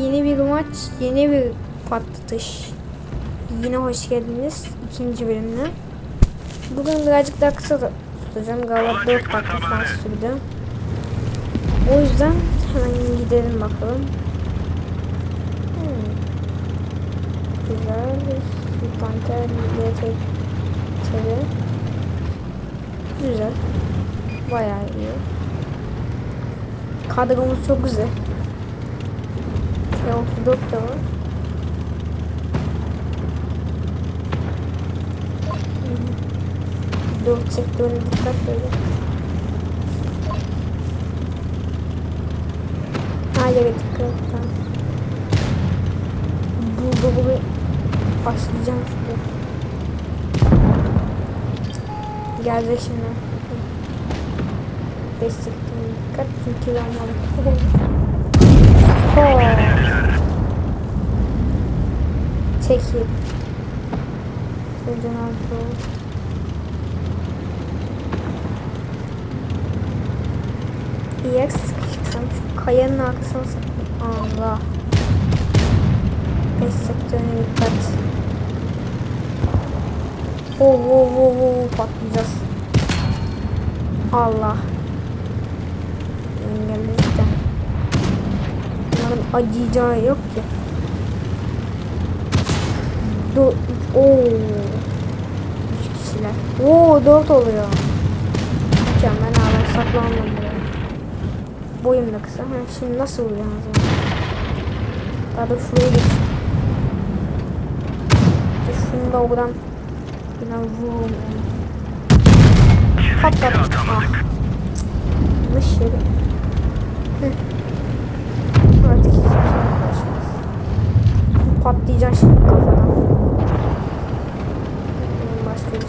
Yeni bir maç, yeni bir patlatış. Yine hoş geldiniz ikinci bölümüne. Bugün birazcık daha kısa da tutacağım. Galiba 4 dakika falan sürdü. O yüzden hemen gidelim bakalım. Hmm. Güzel. Panter, tabi. Güzel. Bayağı iyi. Kadromuz çok güzel. T34 da var. Dört sektörüne dikkat böyle. Hayır dikkat. Tamam. Burada bu başlayacağım şurada. Gelecek şimdi. Destekleyin dikkat çünkü ben varım. Oh. Çekil. Çocuğun altı İyi sıkışıksam şu kayanın arkasına sakın. Allah. Beş sektörüne dikkat. Oo, oo, oo, oo, patlayacağız. Allah. Acıyacağı yok ki. Do Oo. Üç kişiler. Oo dört oluyor. Mükemmel abi saklanmadım. Boyum da kısa. Ha, şimdi nasıl vuracağız ya? Daha da şuraya geç. Şunu da oradan yine vururum onu. Patladı. Ah. Yanlış yere. Hı. Patlayacak şimdi kafadan. Hmm, Başka bir şey.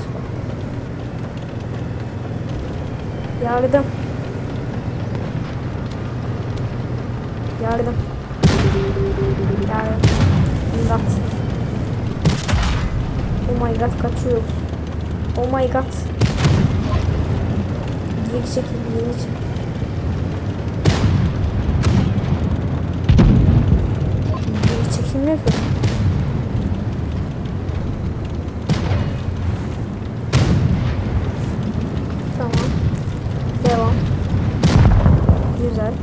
Yardım. Yardım. Yardım. İmdat. Oh my god kaçıyoruz. Oh my god. Geri çekil, geri çekil. Geri çekilmiyor ki. Tamam. Devam. Güzel.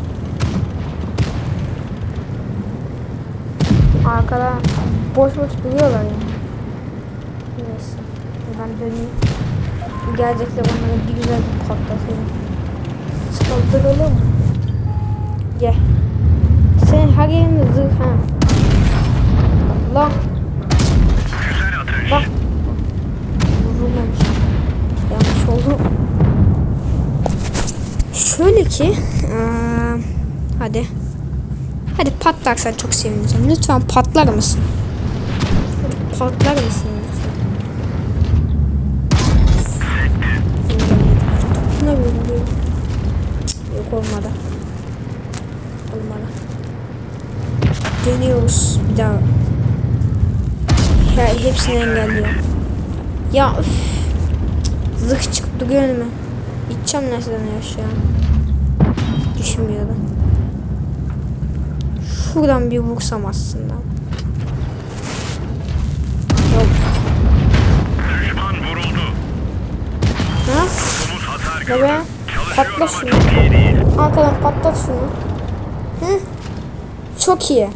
Arkada boş boş duruyorlar yani. Neyse. Ben döneyim. Gelecekler onlara bir güzel bir patlatayım. Saldıralım. Gel. Sen her yerinde zırh ha. Allah. Bak. Vurulmamış. Yanlış oldu. Şöyle ki. Hadi. Hadi patlarsan çok sevineceğim. Lütfen patlar mısın? Hadi patlar mısın? Ne bileyim. Yok olmadı. Olmadı. Dönüyoruz bir daha. Ya hepsini engelliyor. Ya üf. Zık çıktı önüme. Gideceğim nereden aşağı. Düşünmüyordum. Şuradan bir vursam aslında. Yok. Düşman vuruldu. Ha? Ne be? Patla şunu. Arkadan patlat şunu. Hı? Çok iyi.